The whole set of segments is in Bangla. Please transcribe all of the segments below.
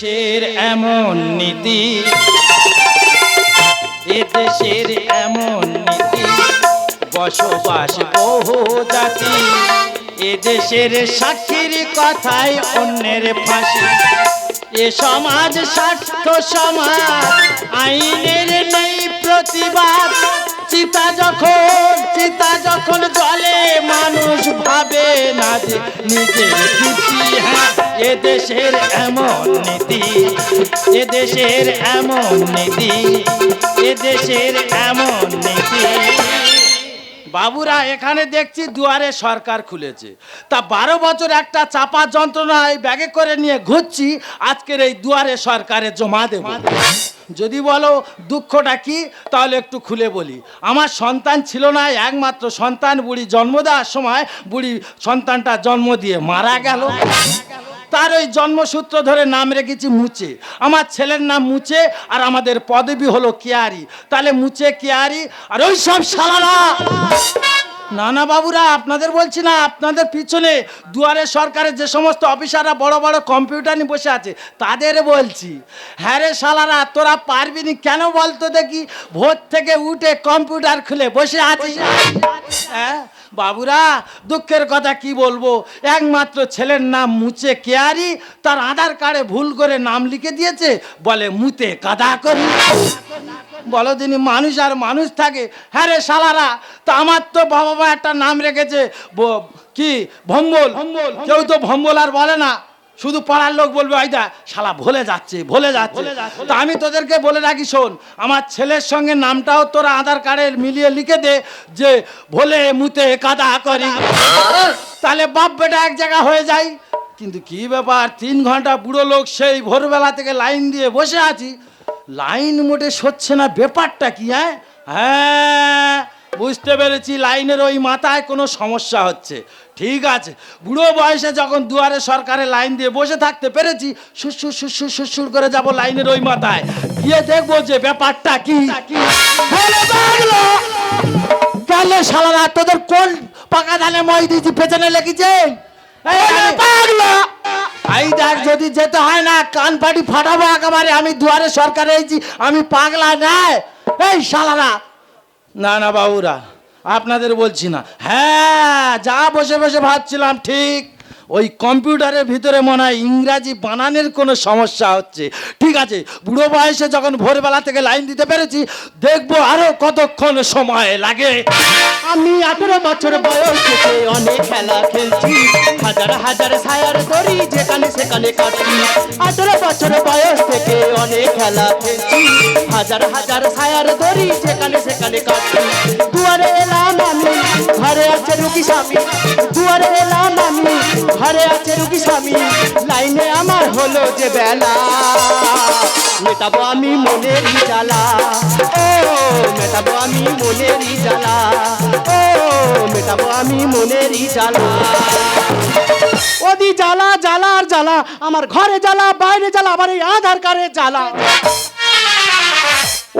দেশের এমন নীতি। এ দেশের এমন নীতি। বসবাস বহু জাতি। এ দেশের সাক্ষীর কথায় অন্যের ফাঁসি। এ সমাজ স্বার্থ সমাজ, আইনের নেই প্রতিবাদ। চিতা যখন চিতা যখন জলে মানুষ ভাবে না যে নিজের কিছু হ্যাঁ এ দেশের এমন নীতি, এ দেশের এমন নীতি, এ দেশের এমন নীতি। বাবুরা, এখানে দেখছি দুয়ারে সরকার খুলেছে। তা বারো বছর একটা চাপা যন্ত্রণায় ব্যাগে করে নিয়ে ঘুরছি, আজকের এই দুয়ারে সরকারে জমা দেব। যদি বলো দুঃখটা কি, তাহলে একটু খুলে বলি। আমার সন্তান ছিল না, একমাত্র সন্তান বুড়ি জন্ম দেওয়ার সময় বুড়ি সন্তানটা জন্ম দিয়ে মারা গেল। তার ওই জন্মসূত্র ধরে নাম রেখেছি মুচে। আমার ছেলের নাম মুচে আর আমাদের পদবি হলো কেয়ারি। তাহলে মুচে কেয়ারি আর ওই সব সালারা না না বাবুরা আপনাদের বলছি না আপনাদের পিছনে দুয়ারে সরকারের যে সমস্ত অফিসাররা বড় বড় কম্পিউটার নিয়ে বসে আছে তাদের বলছি হ্যাঁ রে শালারা তোরা পারবি নি কেন বলতো দেখি? ভোর থেকে উঠে কম্পিউটার খুলে বসে আছিস। হ্যাঁ বাবুরা দুঃখের কথা কি বলব? একমাত্র ছেলের নাম মুচে কেয়ারি তার আধার কার্ডে ভুল করে নাম লিখে দিয়েছে বলে মুতে কাদা করি। বলো দিনি মানুষ আর মানুষ থাকে। হ্যাঁ রে শালারা তা আমার তো বাবা একটা নাম রেখেছে কি? ভম্বল। কেউ তো ভম্বল আর বলে না। শুধু পাড়ার লোক বলবে ওইটা শালা ভুলে যাচ্ছে ভুলে যাচ্ছে। তা আমি তোদেরকে বলে রাখি শোন আমার ছেলের সঙ্গে নামটাও তোরা আধার কার্ডে মিলিয়ে লিখে দে যে ভোলে মুতে কাদা করি। তাহলে বাপ বেটা এক জায়গা হয়ে যায় কিন্তু কি ব্যাপার তিন ঘণ্টা বুড়ো লোক সেই ভোরবেলা থেকে লাইন দিয়ে বসে আছি। লাইন মোটে সচ্ছে না, ব্যাপারটা কি হ্যাঁ? হ্যাঁ বুঝতে পেরেছি, লাইনের ওই মাথায় কোনো সমস্যা হচ্ছে। ঠিক আছে, বুড়ো বয়সে যখন দুয়ারে সরকারের লাইন দিয়ে বসে থাকতে পেরেছি সুসুর সুসুর সুসুর করে যাব লাইনের ওই মাথায়। গিয়ে দেখব যে ব্যাপারটা কি। গেল শালারা, তোদের কোন পাকা ধানে মই দিয়েছি, পেছনে লেগেছে? এই দেখ যদি যেতে হয় না কান পাটি ফাটাবো একেবারে। আমি দুয়ারে সরকারে এসেছি আমি পাগলা নাই। এই শালারা। না না বাবুরা আপনাদের বলছি না। হ্যাঁ যা বসে বসে ভাবছিলাম ঠিক। ওই কম্পিউটারের ভিতরে মনে হয় ইংরাজি বানানের কোনো সমস্যা হচ্ছে। ঠিক আছে, বুড়ো বয়সে যখন ভোরবেলা থেকে লাইন দিতে পেরেছি, দেখব আরও কতক্ষণ সময় লাগে। আমি আঠেরো বছর বয়স থেকে অনেক খেলা খেলছি, হাজার হাজার সায়ার দড়ি যেখানে সেখানে কাটছি। আঠেরো বছর বয়স থেকে অনেক খেলা খেলছি, হাজার হাজার সায়ার দড়ি যেখানে সেখানে কাটছি। দুয়ারে এলাম আমি ঘরে আছে রুগী স্বামী, দুয়ারে এলাম আমি, ঘরে আছে রুগী স্বামী, লাইনে আমার হলো যে বেলা। মেটাবো আমি মনেরই জ্বালা ও, মেটাবো আমি মনেরই জ্বালা ও, মেটাবো আমি মনেরই জ্বালা ওদি জ্বালা জ্বালা আর জ্বালা, আমার ঘরে জ্বালা, বাইরে জ্বালা আবার এই আধার কার্ডে জ্বালা।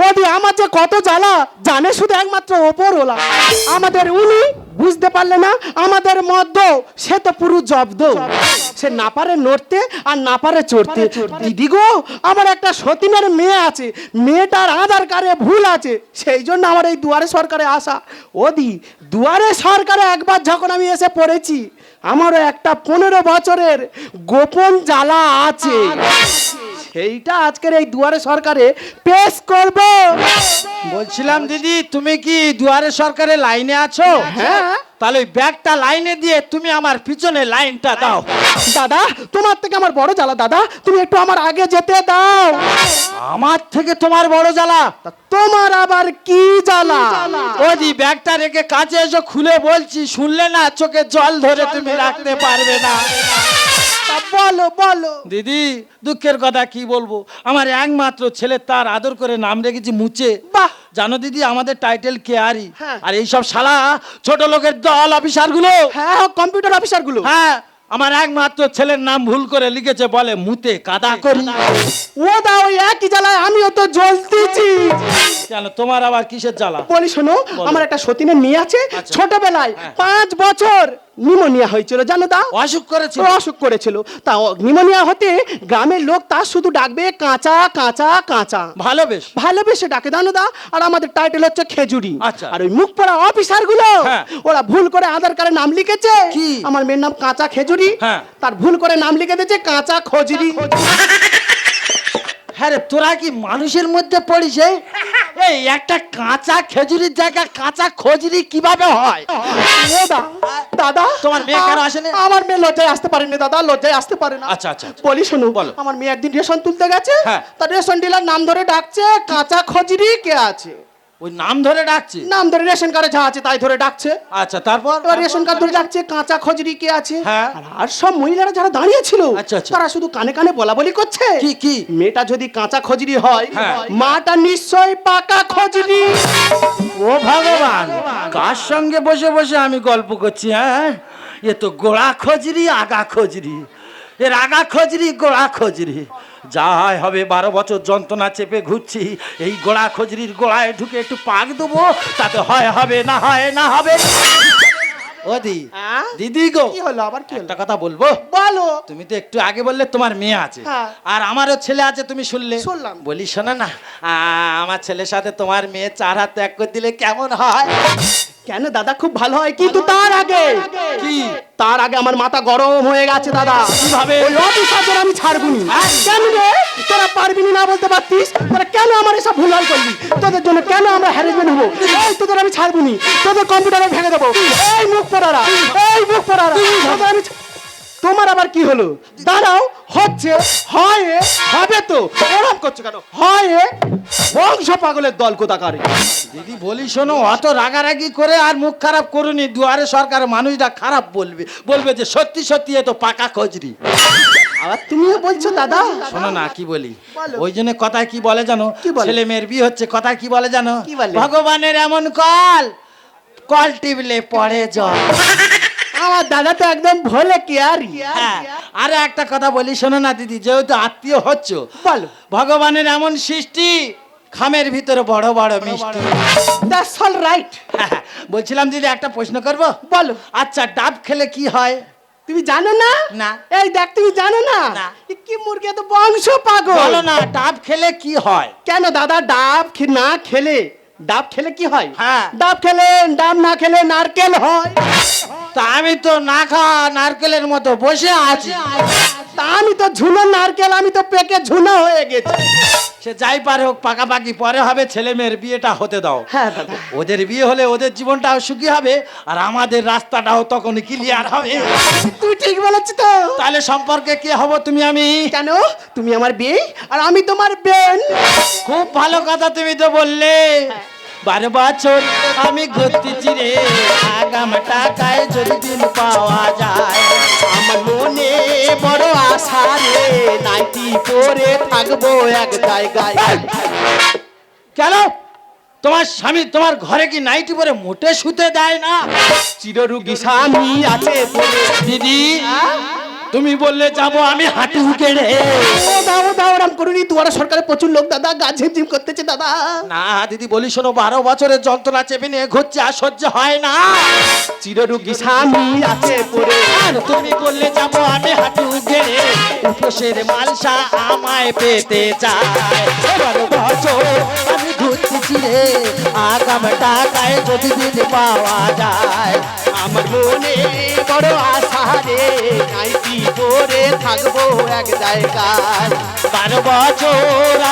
ওদি আমার যে কত জ্বালা, জানে শুধু একমাত্র ওপর ওলা। আমাদের উনি বুঝতে পারলে না, আমাদের মধ্য সে তো পুরো জব্দ। সে না পারে নড়তে আর না পারে চড়তে। দিদি গো, আমার একটা সতীনের মেয়ে আছে। মেয়েটার আধার কার্ডে ভুল আছে। সেই জন্য আমার এই দুয়ারে সরকারে আসা। ওদি, দুয়ারে সরকারে একবার যখন আমি এসে পড়েছি, আমারও একটা পনেরো বছরের গোপন জ্বালা আছে। সেইটা আজকের এই দুয়ারে সরকারে পেশ করব। বলছিলাম দিদি তুমি কি দুয়ারে সরকারে লাইনে আছো? হ্যাঁ। তাহলে ব্যাগটা লাইনে দিয়ে তুমি আমার পিছনে লাইনটা দাও। দাদা তোমার থেকে আমার বড় জ্বালা দাদা। তুমি একটু আমার আগে যেতে দাও। আমার থেকে তোমার বড় জ্বালা? তোমার আবার কি জ্বালা? ওদি ব্যাগটা রেখে কাছে এসো খুলে বলছি শুনলে না চোখে জল ধরে তুমি রাখতে পারবে না। তা বলো বলো। দিদি দুঃখের কথা কি বলব? আমার একমাত্র ছেলে তার আদর করে নাম রেখেছি মুচে। বাহ! জানো দিদি আমাদের টাইটেল কেয়ারি হ্যাঁ। আর এইসব শালা ছোট লোকের দল অফিসারগুলো হ্যাঁ কম্পিউটার অফিসারগুলো হ্যাঁ আমার একমাত্র ছেলের নাম ভুল করে লিখেছে বলে মুতে কাদা করি। ও দা ওই একই জ্বালায় আমিও তো জ্বলতেছি। কেন তোমার আবার কিসের জ্বালা? বলি শোনো আমার একটা সতীনের মেয়ে আছে আচ্ছা। ছোটবেলায় হ্যাঁ। পাঁচ বছর নিমোনিয়া হয়েছিল জানো তা অসুখ করেছিল? অসুখ করেছিল। তা নিমোনিয়া হতে গ্রামের লোক তার শুধু ডাকবে কাঁচা কাঁচা কাঁচা। ভালো বেশ। ভালোবেসে ডাকে জানো দা আর আমাদের টাইটেল হচ্ছে খেজুরি। আচ্ছা। আর ওই মুখ পড়া অফিসারগুলো হ্যাঁ। ওরা ভুল করে আধার কার্ডে নাম লিখেছে। কি? আমার মেয়ের নাম কাঁচা খেজুরি। হ্যাঁ। তার ভুল করে নাম লিখে দিয়েছে কাঁচা খজুরি। হ্যাঁ রে তোরা কি মানুষের মধ্যে পড়িছে এই? একটা কাঁচা খেজুরির জায়গা কাঁচা খজুরি কীভাবে হয় এ দা, দাদা তোমার মেয়ে কেন আসেনি? আমার মেয়ে লজ্জায় আসতে পারেনি দাদা লজ্জায় আসতে পারে না আচ্ছা, আচ্ছা, আচ্ছা। বলি শোনো বলো। আমার মেয়ে একদিন রেশন তুলতে গেছে হ্যাঁ। তার রেশন ডিলার নাম ধরে ডাকছে কাঁচা খজুরি কে আছে ওই নাম ধরে ডাকছে? নাম ধরে রেশন কার্ডে যা আছে তাই ধরে ডাকছে। আচ্ছা তারপর? এবার রেশন কার্ড ধরে যাচ্ছে কাঁচা খজরি কে আছে? হ্যাঁ। আর সব মহিলারা যারা দাঁড়িয়ে ছিল আচ্ছা, আচ্ছা। তারা শুধু কানে কানে বলা বলি করছে। কি, কি? মেয়েটা যদি কাঁচা খজরি হয় হ্যাঁ। মাটা নিশ্চয়ই পাকা খজরি। ও ভগবান কার সঙ্গে বসে বসে আমি গল্প করছি হ্যাঁ? এ তো গোড়া খজরি আগা খজরি। এর আগা খজরি গোড়া খজরি। যা হবে বারো বছর যন্ত্রণা চেপে ঘুরছি এই গোড়া খজরির গোড়ায় ঢুকে একটু পাক দেবো তাতে হয় হবে না হয় না হবে। ও দি হ্যাঁ? দিদি গো কি হলো আবার কি একটা কথা বলব? বলো। তুমি তো একটু আগে বললে তোমার মেয়ে আছে। হ্যাঁ। আর আমারও ছেলে আছে তুমি শুনলে? শুনলাম। বলি শোনো না আমার ছেলের সাথে তোমার মেয়ে চার হাত ত্যাগ করে দিলে কেমন হয়? কেন দাদা? খুব ভালো হয়। কিন্তু তার আগে? কি? তার আগে আমার মাথা গরম হয়ে গেছে দাদা। কীভাবে? ওই অফিসারদের আমি ছাড়বুনি। কেন রে? তোরা পারবি না বলতে পারতিস? তোরা কেন আমার এসব ভুলভাল করবি তোদের জন্য কেন আমরা হ্যারাসমেন্ট হব? এই তোদের আমি ছাড়বুনি। তোদের কম্পিউটারে ভেঙে দেবো। এই মুখ পড়ারা। এই মুখ পড়ারা। তোদের আমি তোমার আবার কি হলো? দাঁড়াও হচ্ছে হয় হবে তো। ওরম করছ কেন? হয় বংশ পাগলের দল কোথাকারে দিদি বলি শোনো অত রাগারাগি করে আর মুখ খারাপ করুনি। দুয়ারে সরকার মানুষরা খারাপ বলবে। বলবে যে সত্যি সত্যি এ তো পাকা খজরি আবার তুমিও বলছো দাদা? শোনো না কি বলি? ওই জন্য কথায় কি বলে জানো? ছেলে মেয়ের বিয়ে হচ্ছে কথায় কি বলে জানো? ভগবানের এমন কল। কল টিপলে পড়ে জল। আমার দাদা তো একদম ভোলে কি আর হ্যাঁ আরে একটা কথা বলি শোনো না দিদি যেহেতু আত্মীয় হচ্ছ বলো। ভগবানের এমন সৃষ্টি খামের ভিতরে বড় বড় মিষ্টি। দ্যাটস অল রাইট বলছিলাম দিদি একটা প্রশ্ন করব? বলো। আচ্ছা ডাব খেলে কি হয়? তুমি জানো না? না। এই দেখ তুমি জানো না? কি মুরগি তো বংশ পাগল। বলো না ডাব খেলে কি হয়? কেন দাদা ডাব না খেলে ডাব খেলে কি হয়? হ্যাঁ। ডাব খেলে ডাব না খেলে নারকেল হয়। তা আমি তো না খাওয়া নারকেলের মতো বসে আছি। তা আমি তো ঝুলো নারকেল আমি তো পেকে ঝুলো হয়ে গেছি। সে যাই পারে হোক পাকাপাকি পরে হবে ছেলে মেয়ের বিয়েটা হতে দাও। হ্যাঁ দাদা। ওদের বিয়ে হলে ওদের জীবনটাও সুখী হবে আর আমাদের রাস্তাটাও তখন ক্লিয়ার হবে। তুই ঠিক বলেছিস তো। তাহলে সম্পর্কে কে হব তুমি আমি? কেন? তুমি আমার বিয়ে আর আমি তোমার বেন। খুব ভালো কথা তুমি তো বললে। বারো বছর আমি ঘুরতেছি রে। আগাম টাকায় যদি দিন পাওয়া যায় আমার মনে বড় আশা রে। নাইটি পরে থাকব এক জায়গায়। কেন? তোমার স্বামী তোমার ঘরে কি নাইটি পরে মোটে শুতে দেয় না? চিররুগী স্বামী আছে দিদি তুমি বললে যাব আমি হাঁটু গেড়ে ও দাও দাও রাম করুনি দুয়ারা সরকারের প্রচুর লোক দাদা গা ঝিমঝিম করতেছে দাদা। না দিদি বলি শোনো বারো বছরের যন্ত্রণা চেপে নিয়ে ঘুরছে আর সহ্য হয় না। চিররুগী স্বামী আছে পরে আর তুমি বললে যাব আমি হাঁটু গেড়ে উপসের মালসা আমায় পেতে চায়। বারো বছর আমি আগাম টাকায় যদি দিন পাওয়া যায়। আমার মনে বড় আশা রে পরে থাকব এক জায়গায়। বারো বছর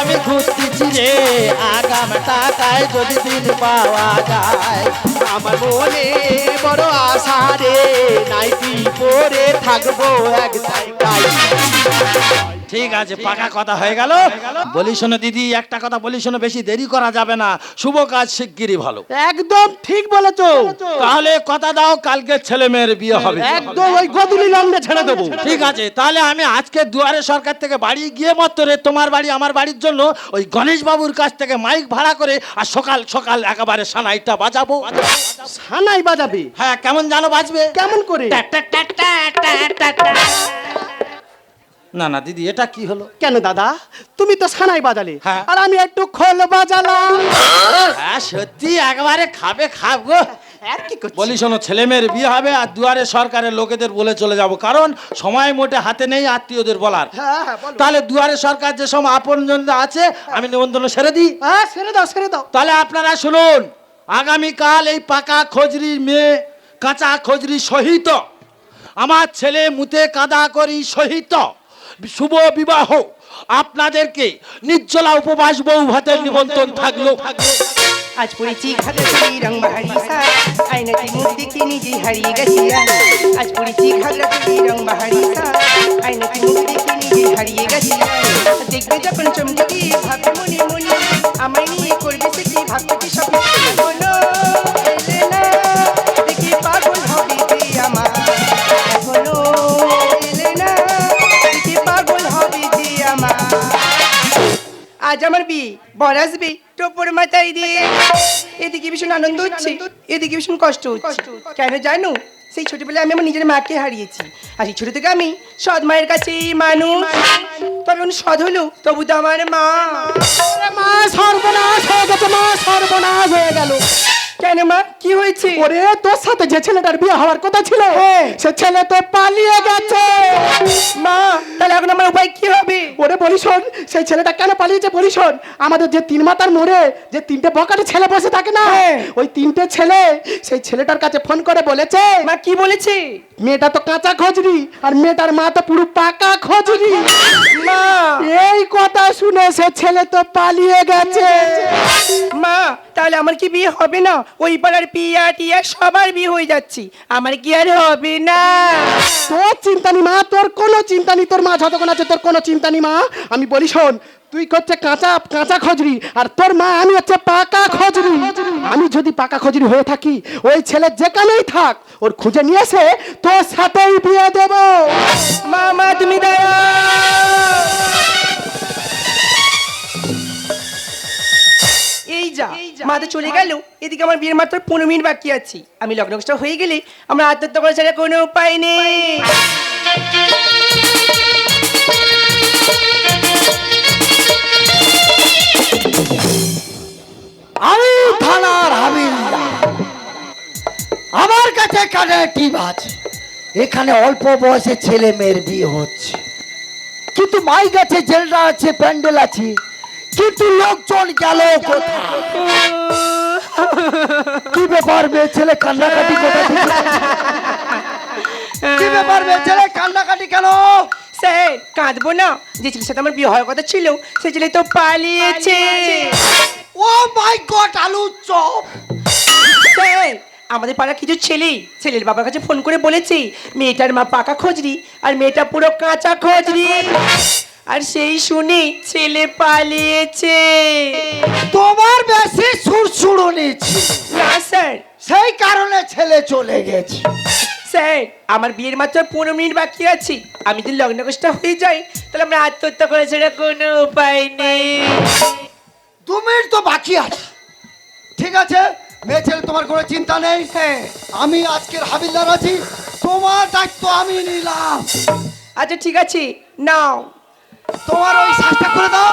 আমি ঘুরতেছি রে, আগাম টাকায় যদি দিন পাওয়া যায়। আমার মনে বড় আশা রে, নাইটি পরে থাকব এক জায়গায়। ঠিক আছে পাকা কথা হয়ে গেল। বলি শোনো দিদি একটা কথা বলি শোনো বেশি দেরি করা যাবে না। শুভ কাজ শিগগিরই ভালো। একদম ঠিক বলেছ। তাহলে কথা দাও কালকে ছেলে মেয়ের বিয়ে হবে। একদম ওই গদুলি লঙ্গে ছেড়ে দেবো। ঠিক আছে তাহলে আমি আজকে দুয়ারে সরকার থেকে বাড়ি গিয়ে মাত্র তোমার বাড়ি আমার বাড়ির জন্য ওই গণেশ বাবুর কাছ থেকে মাইক ভাড়া করে আর সকাল সকাল একেবারে সানাইটা বাজাবো। সানাই বাজাবে? হ্যাঁ কেমন জানো বাজবে? কেমন করে। না না দিদি এটা কি হলো? কেন দাদা? তুমি তো সানাই বাজালে। হ্যাঁ। আর আমি একটু খোল বাজালাম। হ্যাঁ সত্যি একবারে খাবে খাব আর কি করছিস? বলি শোনো ছেলে মেয়ের বিয়ে হবে আর দুয়ারে সরকারের লোকেদের বলে চলে যাব। কারণ সময় মোটে হাতে নেই আত্মীয়দের বলার। হ্যাঁ হ্যাঁ বলো। তাহলে দুয়ারে সরকার যে সব আপনজন আছে আমি নিমন্ত্রণ সেরে দিই। হ্যাঁ ছেড়ে দাও ছেড়ে দাও। তাহলে আপনারা শুনুন আগামীকাল এই পাকা খজরি মেয়ে কাঁচা খজরি সহিত আমার ছেলে মুতে কাদা করি সহিত শুভ বিবাহ। আপনাদেরকে নির্জলা উপবাস বউ ভাতের নিমন্ত্রণ থাকল। আজ পড়েছি ঘাটা চুরি রং বাহারি সার। আয়নাতে মুখ দেখে নিজে হারিয়ে গেছি। আজ পড়েছি ঘাগরা চুরি রং বাহারি সার। আয়নাতে মুখ দেখে নিজে হারিয়ে গেছি। দেখবে যখন চমকে ভাববে মনে মনে, আমায় নিয়ে করবে সে কি ভাবতে কি সব বর আসবে, টোপর মাথায় দিয়ে। এদিকে ভীষণ আনন্দ হচ্ছে, এদিকে ভীষণ কষ্ট হচ্ছে। কেন জানো? সেই ছোটবেলায় আমি আমার নিজের মাকে হারিয়েছি। আর এই ছোট থেকে আমি সৎ মায়ের কাছে মানুষ। তবে সৎ হলো, তবু তো আমার মা। মা, সর্বনাশ হয়ে গেছে, মা, সর্বনাশ হয়ে গেল। কেন মা? কি হয়েছে? ওরে তোর সাথে যে ছেলেটার বিয়ে হওয়ার কথা ছিল হ্যাঁ। সে ছেলে তো পালিয়ে গেছে। মা তাহলে এখন আমার উপায় কি হবে? ওরে বলি শোন সেই ছেলেটা কেন পালিয়েছে বলি শোন আমাদের যে তিন মাতার মোড়ে যে তিনটে বকাটে ছেলে বসে থাকে না হ্যাঁ। ওই তিনটে ছেলে সেই ছেলেটার কাছে ফোন করে বলেছে মা কি বলেছে? মেয়েটা তো কাঁচা খজরি আর মেয়েটার মা তো পুরো পাকা খজরি। মা। এই কথা শুনে সে ছেলে তো পালিয়ে গেছে। মা তাহলে আমার কি বিয়ে হবে না? ওই পাড়ার পিয়া টিয়া সবার বিয়ে হয়ে যাচ্ছি। আমার কি আর হবে না? তোর চিন্তা নি মা, তোর কোনো চিন্তা নেই, তোর মা যতক্ষণ আছে তোর কোনো চিন্তা নেই মা। আমি বলি শোন, তুই করছে কাঁচা কাঁচা খজরি, আর তোর মা, আমি হচ্ছে পাকা খজরি। আমি যদি পাকা খজরি হয়ে থাকি, ওই ছেলে যেখানেই থাক, ওর খুঁজে নিয়ে এসে তোর সাথেই বিয়ে দেব। মা তো চলে গেল। এদিকে আমার বিয়ের মাত্র পনেরো মিনিট বাকি আছে। আমি লগ্নটা হয়ে গেলে আমরা আত্মহত্যা করা ছাড়া কোনো উপায় নেই। আমার কাছে কানে টিম আছে। এখানে অল্প বয়সে ছেলে মেয়ের বিয়ে হচ্ছে। কিন্তু মাই গাছে জেলরা আছে, প্যান্ডেল আছে। কিন্তু লোকজন গেল কি ব্যাপার মেয়ে ছেলে কান্নাকাটি কোথা কি ব্যাপার মেয়ে ছেলে কান্নাকাটি কেন? স্যার কাঁদবো না। যে ছেলের সাথে আমার বিয়ে হওয়ার কথা ছিল সে ছেলে তো পালিয়েছে। ও মাই গড আলু চপ। আমাদের পাড়ার কিছু ছেলে ছেলের বাবার কাছে ফোন করে বলেছে মেয়েটার মা পাকা খোঁজরি আর মেয়েটা পুরো কাঁচা খোঁজরি। আর সেই শুনে ছেলে পালিয়েছে। তোমার বেশি ছিল না স্যার। সেই কারণে ছেলে চলে গেছে। স্যার আমার বিয়ের মাত্র পনেরো মিনিট বাকি আছে। আমি যদি লগ্ন কোষটা হয়ে যাই তাহলে আমরা আত্মহত্যা করে ছাড়া কোনো উপায় নেই। দু মিনিট তো বাকি আছে। ঠিক আছে মেয়ে ছেলে তোমার কোনো চিন্তা নেই? হ্যাঁ। আমি আজকের হাবিলদার আছি। তোমার দায়িত্ব আমি নিলাম। আচ্ছা ঠিক আছে। নাও। তোমার ওই শ্বাসটা করে দাও।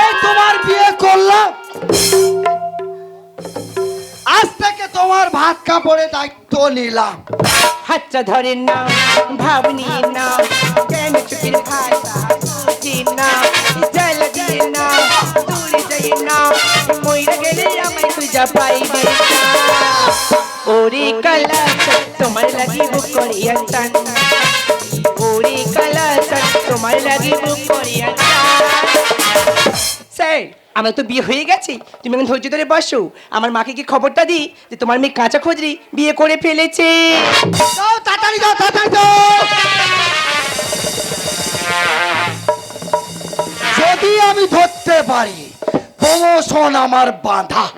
এই তোমার বিয়ে করলাম। আজ থেকে তোমার ভাত কাপড়ে দায়িত্ব নিলাম। হাতটা ধরে নাও, ভাব নিয়ে নাও, কেন চোখের ভাষা বুঝে নাও দিয়ে নাও, দূরে যাই নাও মইরা গেলে আমায় খুঁজা পাইবে না। ওরে কালা তোমার লাগি বুক করিয়া টান ওরে কালা তোমার লাগি বুক করিয়া টান আমার তো বিয়ে হয়ে গেছে। তুমি এখন ধৈর্য ধরে বসো। আমার মাকে কি খবরটা দিই? যে তোমার মেয়ে কাঁচা খোঁজরি বিয়ে করে ফেলেছে। যাও তাড়াতাড়ি যাও তাড়াতাড়ি যাও যদি আমি ধরতে পারি প্রমোশন আমার বাঁধা।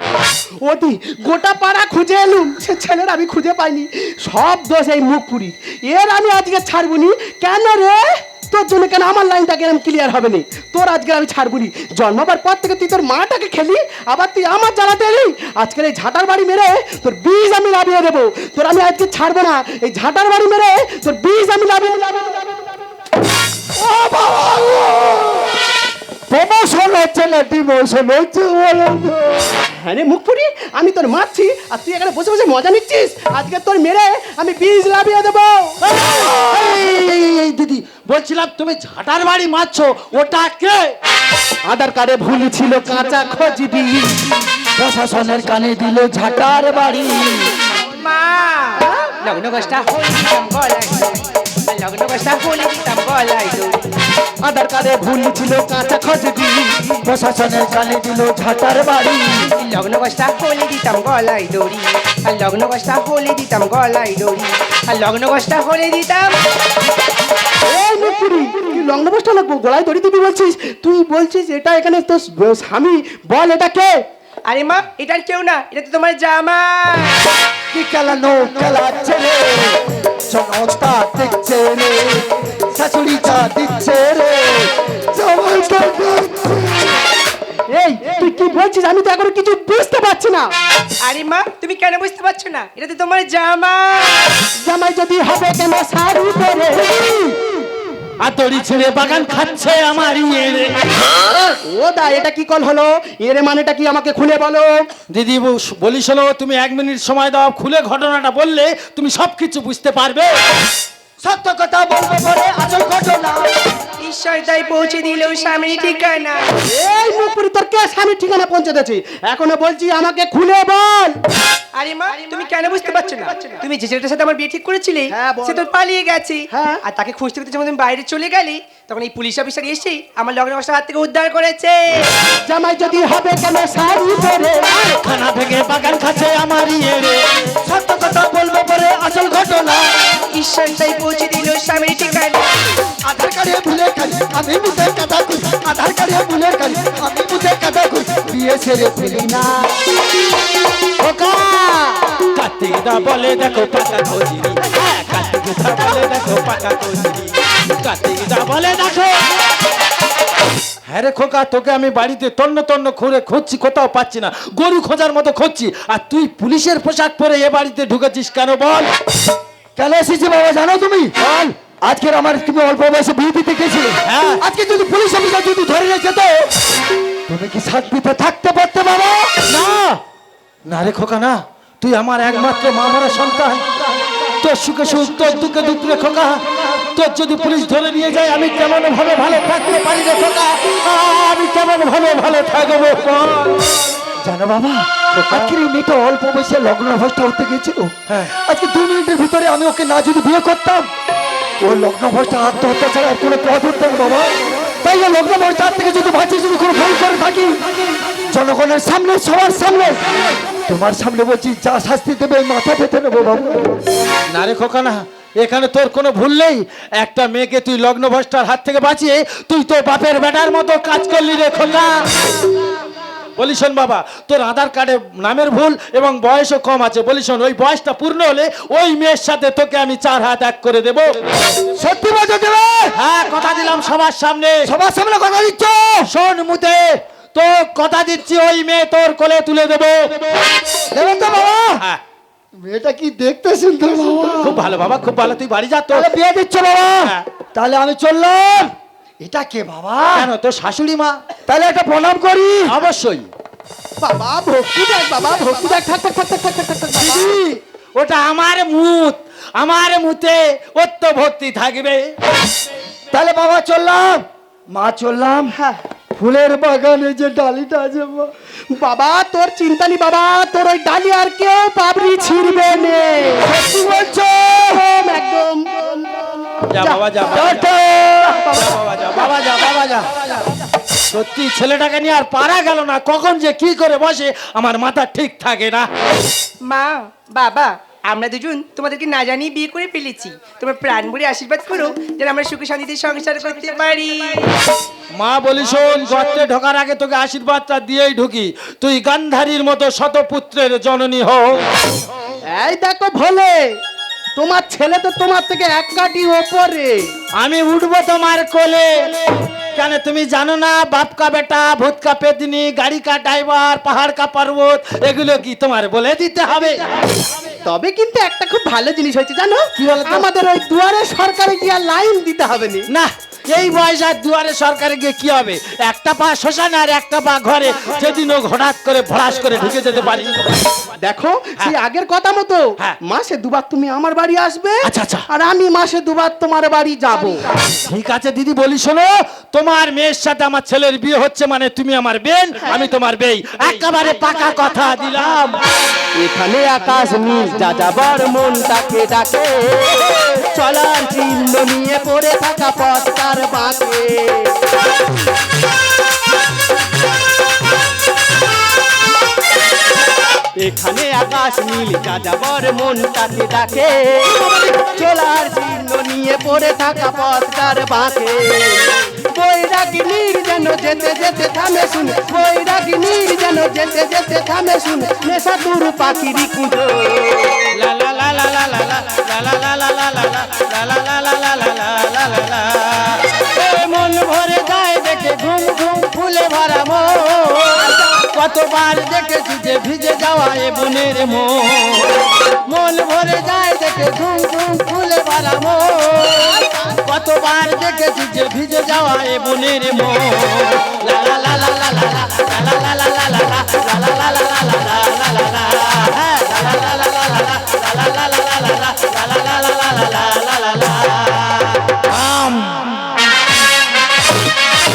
ওদি, গোটা পাড়া খুঁজে এলুম। সে ছেলের আমি খুঁজে পাইনি। সব দোষ এই মুখপুরি এর আমি আজকে ছাড়বুনি। কেন রে? তোর জন্য কেন আমার লাইনটা কেন ক্লিয়ার হবে না? তোর আজকে আমি ছাড়বুনি। জন্মাবার পর থেকে তুই তোর মাটাকে খেলি, আবার তুই আমার জ্বালাতে এলি। আজকের এই ঝাঁটার বাড়ি মেরে তোর বীজ আমি লাভিয়ে দেবো। তোর আমি আজকে ছাড়বো না। এই ঝাঁটার বাড়ি মেরে তোর বীজ আমি লাভিয়ে লাভিয়ে- ও বাবা প্রমোশন হচ্ছে খেলাটি মোশন হচ্ছে হ্যাঁ রে মুখ ফুটি আমি তোর মারছি আর তুই এখানে বসে বসে মজা নিচ্ছিস? আজকে তোর মেরে আমি বীজ লাভিয়ে দেবো। এই, দিদি বলছিলাম তুমি ঝাটার বাড়ি মারছো ওটা কে? আধার কার্ডে ভুল ছিল কাঁচা খোঁজবি প্রশাসনের কানে দিল ঝাটার বাড়ি। মা লগ্ন গোষ্ঠা হলে লগ্ন গোষ্ঠা হলে দিতাম। গলায় আধার কার্ডে ভুল ছিল কাঁচা খোঁজবি প্রশাসনের কানে দিল ঝাটার বাড়ি। লগ্ন বস্তা হলে দিতাম গলায় দড়ি। আর লগ্ন বস্তা হলে দিতাম গলায় দড়ি। আর লগ্ন বস্তা হলে দিতাম এই তুই লগ্ন বসটা লাগবো? গলায় দড়ি দিবি বলছিস? তুই বলছিস এটা এখানে তোর স্বামী। বল এটা কে? আরে মা এটার কেউ না এটা তো তোমার জামা কি খেলানো? খেলাচ্ছে রে জনতা দেখছে রে শাশুড়ি চা দিচ্ছে রে এই তুই কি বলছিস? আমি তো এখনও কিছু বুঝতে পারছি না। আরে মা তুমি কেন বুঝতে পারছ না? এটা তো তোমার জামা জামাই যদি হবে কেন সারু পরে? আতড়ি ছেড়ে বাগান খাচ্ছে আমার ইয়ে ও দা এটা কি কল হলো? এর মানেটা কি আমাকে খুলে বলো? দিদি বলিস হলো তুমি এক মিনিট সময় দাও খুলে ঘটনাটা বললে তুমি সব কিছু বুঝতে পারবে। সত্য কথা বলব পরে আসল ঘটনা। ঈশ্বর তাই পৌঁছে দিল স্বামীর ঠিকানা। এই মুখপুরি তোর কে স্বামীর ঠিকানা পৌঁছে দিয়েছি? এখনও বলছি আমাকে খুলে বল। আরে মা তুমি কেন বুঝতে পারছ না? তুমি যে ছেলেটার সাথে আমার বিয়ে ঠিক করেছিলে হ্যাঁ, বলো। সে তো পালিয়ে গেছি। হ্যাঁ। আর তাকে খুঁজতে খুঁজতে যখন তুমি বাইরে চলে গেলে তখন এই পুলিশ অফিসার এসে আমার লগ্ন বসার হাত থেকে উদ্ধার করেছে। জামাই যদি হবে কেন শাড়ি পরে? খানা থেকে বাগান খাচ্ছে আমার ইয়ে রে সত্য কথা বলব পরে আসল ঘটনা। ঈশ্বর তাই পৌঁছে দিল স্বামীর ঠিকানা। আধার কার্ডে ভুলে খালি আমি মুখে কথা কই আধার কার্ডে ভুলে খালি আমি মুখে কথা কই বিয়ে ছেড়ে ফেলি না। ওকা কার্তিক দা বলে দেখো পাকা খোঁজিরি হ্যাঁ কার্তিক দা বলে দেখো পাকা খোঁজিরি কার্তিক বলে দেখো। হ্যাঁ রে খোকা তোকে আমি বাড়িতে তন্ন তন্ন খুঁড়ে খুঁজছি কোথাও পাচ্ছি না। গরু খোঁজার মতো খুঁজছি। আর তুই পুলিশের পোশাক পরে এ বাড়িতে ঢুকেছিস কেন বল? কেন এসেছি বাবা জানো তুমি? বল। আজকের আমার তুমি অল্প বয়সে বিয়ে দিতে গেছিলে। হ্যাঁ। আজকে যদি পুলিশ অফিসার যদি ধরে রেখে তো তুমি কি শান্তিতে থাকতে পারতে বাবা? না। না রে খোকা না। তুই আমার একমাত্র মা মরা সন্তান। তোর সুখে সুখ তোর দুঃখে দুঃখ রে খোকা। তোর যদি পুলিশ ধরে নিয়ে যায় আমি কেমন ভাবে ভালো থাকতে পারি রে খোকা? আমি কেমন ভাবে ভালো থাকব। জানো বাবা আজকের এই মেয়েটা অল্প বয়সে লগ্ন অবস্থা হতে গেছিল হ্যাঁ। আজকে দু মিনিটের ভিতরে আমি ওকে না যদি বিয়ে করতাম ও লগ্ন অবস্থা আত্মহত্যা ছাড়া আর কোনো পথ উঠতাম বাবা। তাই ও লগ্ন অবস্থার থেকে যদি বাঁচিয়ে যদি কোনো ভুল করে থাকি জনগণের সামনে সবার সামনে তোমার সামনে বলছি যা শাস্তি দেবে মাথা পেতে নেব বাবু। না রে খোকা না। এখানে তোর কোনো ভুল নেই। একটা মেয়েকে তুই লগ্ন ভ্রষ্টার হাত থেকে বাঁচিয়ে তুই তোর বাপের বেটার মতো কাজ করলি রে খোকা। বলি শোন বাবা তোর আধার কার্ডে নামের ভুল এবং বয়সও কম আছে। বলি শোন ওই বয়সটা পূর্ণ হলে ওই মেয়ের সাথে তোকে আমি চার হাত এক করে দেব। সত্যি বলছো দেবে হ্যাঁ কথা দিলাম সবার সামনে। সবার সামনে কথা দিচ্ছ? শোন মুতে তো কথা দিচ্ছি ওই মেয়ে তোর কোলে তুলে দেবো। দেবে তো বাবা। হ্যাঁ। মেয়েটা কি দেখতে সুন্দর বাবা? খুব ভালো বাবা খুব ভালো। তুই বাড়ি যা তো। বিয়ে দিচ্ছ বাবা। হ্যাঁ। তাহলে আমি চললাম। এটা কে বাবা? কেন তোর শাশুড়ি মা? তাহলে একটা প্রণাম করি। অবশ্যই। বাবা ভক্তি দেখ বাবা ভক্তি দেখ। থাক থাক থাক থাক থাক দিদি ওটা আমার মুত। আমার মুতে অত্য ভক্তি থাকবে। তাহলে বাবা চললাম। মা চললাম। হ্যাঁ। ফুলের বাগানে যে ডালিটা আছে বাবা তোর চিন্তা নেই বাবা তোর ওই ডালি আর কেউ পাবরি ছিড়বে নে। বলছো? একদম। একদম যা বাবা যা বাবা যা। টাটা। যা বাবা যা বাবা যা বাবা যা। সত্যি ছেলেটাকে নিয়ে আর পারা গেল না কখন যে কি করে বসে আমার মাথা ঠিক থাকে না। মা বাবা আমরা দুজন তোমাদেরকে না জানিয়ে বিয়ে করে ফেলেছি। তোমার প্রাণ ভরে আশীর্বাদ করো যেন আমরা সুখে শান্তিতে সংসার করতে পারি। মা বলি শোন গর্তে ঢোকার আগে তোকে আশীর্বাদটা দিয়েই ঢুকি। তুই গান্ধারীর মতো শতপুত্রের জননী হও এই দেখো ভোলে তোমার ছেলে তো তোমার থেকে এক কাটি ওপরে। আমি উঠবো তোমার কোলে। কেন তুমি জানো না বাপ কা বেটা ভূত কা পেতনি গাড়ি কা ড্রাইভার পাহাড় কা পর্বত এগুলো কি তোমার বলে দিতে হবে? তবে কিন্তু একটা খুব ভালো জিনিস হয়েছে জানো? কি বলো? আমাদের ওই দুয়ারে সরকারে গিয়ে লাইন দিতে হবে নি এই বয়সার দুয়ারে সরকারে গিয়ে কি হবে? একটা পা শ্মশানে আর একটা পা ঘরে। যেদিন ও হঠাৎ করে ভরাস করে ঢুকে যেতে পারি। দেখো সেই আগের কথা মতো হ্যাঁ। মাসে দুবার তুমি আমার বাড়ি আসবে আচ্ছা, আচ্ছা। আর আমি মাসে দুবার তোমার বাড়ি যাব। ঠিক আছে দিদি বলি শোনো তোমার মেয়ের সাথে আমার ছেলের বিয়ে হচ্ছে মানে তুমি আমার বেন আমি তোমার বেই। একেবারে পাকা কথা দিলাম। এখানে আকাশ নীল যা যাবার মন তাকে ডাকে। চলার চিহ্ন নিয়ে পড়ে থাকা পথ তার বাঁকে। এখানে আকাশ নীল যা যাবার মন তাকে ডাকে চলার চিহ্ন নিয়ে পড়ে থাকা পথ তার বাঁকে। বৈরাগী নীর যেন যেতে যেতে থামে শুনে বৈরাগী নীর যেন যেতে যেতে থামে শুন নেশা দূর পাখিরি কুঁজো লা মন ভরে যায় দেখে ঘুম ঘুম ফুলে ভরা মন কতবার দেখেছি যে ভিজে যাওয়া এ বনের মন মন ভরে যায় দেখে ঘুম ঘুম ফুলে ভরা মন কতবার দেখেছি যে ভিজে যাওয়া এ বনের মন লা লা লা লা লা লা লা লা লা লা লা লা লা লা লা লা লা লা লা la la la la la